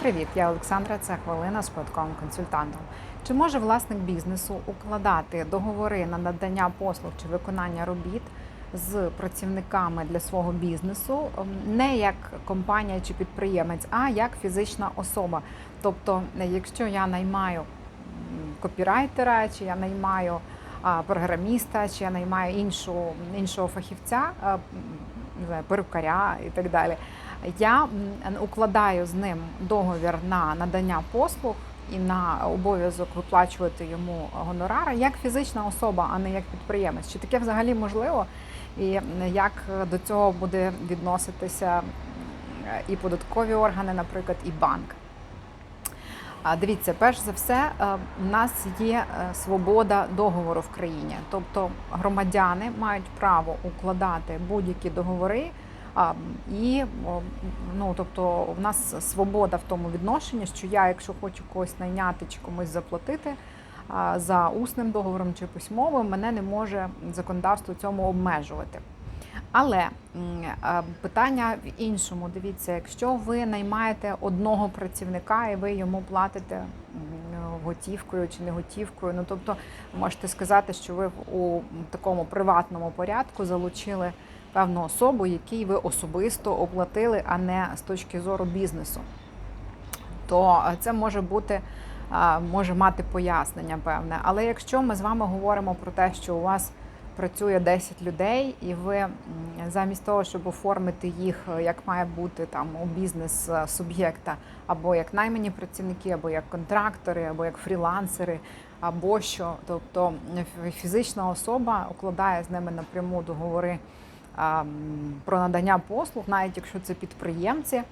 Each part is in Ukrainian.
Привіт, я Олександра. Це хвилина з податковим консультантом. Чи може власник бізнесу укладати договори на надання послуг чи виконання робіт з працівниками для свого бізнесу ем, не як компанія чи підприємець, а як фізична особа? Тобто, якщо я наймаю копірайтера, чи я наймаю програміста, чи я наймаю іншу, іншого фахівця, не знаю, перукаря і так далі. Я укладаю з ним договір на надання послуг і на обов'язок виплачувати йому гонорари як фізична особа, а не як підприємець. Чи таке взагалі можливо? І як до цього буде відноситися і податкові органи, наприклад, і банк? Дивіться, перш за все, е, у нас є е, свобода договору в країні, тобто громадяни мають право укладати будь-які договори. І ну, тобто, в нас свобода в тому відношенні, що я, якщо хочу когось найняти чи комусь заплатити за усним договором чи письмовим, мене не може законодавство цьому обмежувати. Але е, питання в іншому. Дивіться, якщо ви наймаєте одного працівника і ви йому платите готівкою чи не готівкою, ну тобто можете сказати, що ви у такому приватному порядку залучили певну особу, якій ви особисто оплатили, а не з точки зору бізнесу, то е, це може бути. е, Може мати пояснення певне, але якщо ми з вами говоримо про те, що у вас працює 10 людей, і ви замість того, щоб оформити їх е, як має бути там у бізнес суб'єкта, або як наймані працівники, або як контрактори, або як фрілансери, або що, тобто фізична особа укладає з ними напряму договори про надання послуг, навіть якщо це підприємці.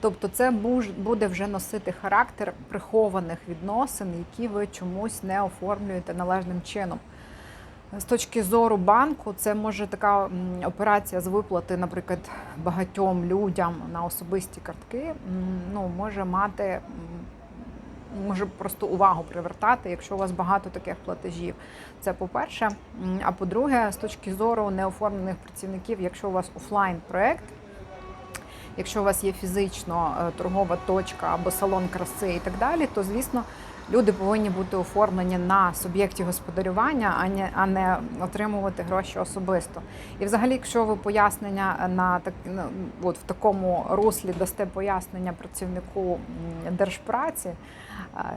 Тобто це буде вже носити характер прихованих відносин, які ви чомусь не оформлюєте належним чином. З точки зору банку, це може така операція з виплати, наприклад, багатьом людям на особисті картки, ну, може мати, може просто увагу привертати, якщо у вас багато таких платежів. Це по-перше. А по-друге, з точки зору неоформлених працівників, якщо у вас офлайн проект, якщо у вас є фізично е, торгова точка або салон краси і так далі, то звісно. Люди повинні бути оформлені на суб'єкті господарювання, а не, а не отримувати гроші особисто. І взагалі, якщо ви пояснення на так ну, от в такому руслі дасте пояснення працівнику держпраці,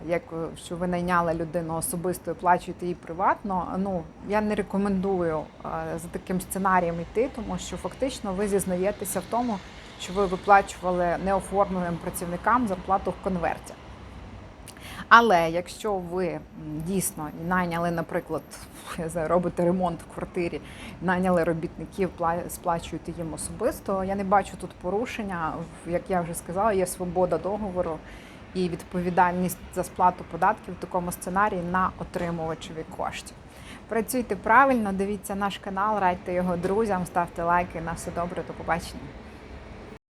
як е, що ви найняли людину особисто і плачуєте їй приватно. Ну я не рекомендую е, за таким сценарієм йти, тому що фактично ви зізнаєтеся в тому, що ви виплачували неоформленим працівникам зарплату в конверті. Але якщо ви дійсно найняли, наприклад, робите ремонт в квартирі, найняли робітників, пла- сплачуєте їм особисто, я не бачу тут порушення. Як я вже сказала, є свобода договору і відповідальність за сплату податків в такому сценарії на отримувачеві коштів. Працюйте правильно, дивіться наш канал, радьте його друзям, ставте лайки. На все добре, до побачення.